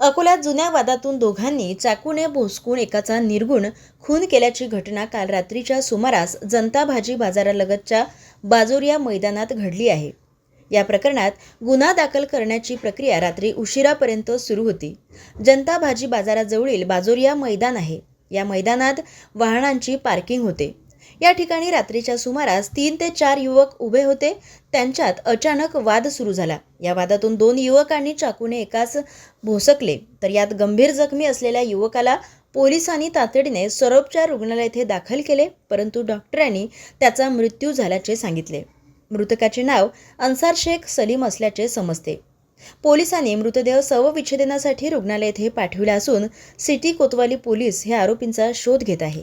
अकोल्यात जुन्या वादातून दोघांनी चाकूने भोसकून एकाचा निर्गुण खून केल्याची घटना काल रात्रीच्या सुमारास जनता भाजी बाजारालगतच्या बाजोरिया मैदानात घडली आहे. या प्रकरणात गुन्हा दाखल करण्याची प्रक्रिया रात्री उशिरापर्यंत सुरू होती. जनता भाजी बाजाराजवळील बाजोरिया मैदान आहे. या मैदानात वाहनांची पार्किंग होते. या ठिकाणी रात्रीच्या सुमारास तीन ते चार युवक उभे होते. त्यांच्यात अचानक वाद सुरू झाला. या वादातून दोन युवकांनी चाकूने एकाच भोसकले. तर यात गंभीर जखमी असलेल्या युवकाला पोलिसांनी तातडीने सरोपचार रुग्णालय येथे दाखल केले परंतु डॉक्टरांनी त्याचा मृत्यू झाल्याचे सांगितले. मृतकाचे नाव अन्सार शेख सलीम असल्याचे समजते. पोलिसांनी मृतदेह शवविच्छेदनासाठी रुग्णालय येथे पाठविला असून सिटी कोतवाली पोलीस हे आरोपींचा शोध घेत आहे.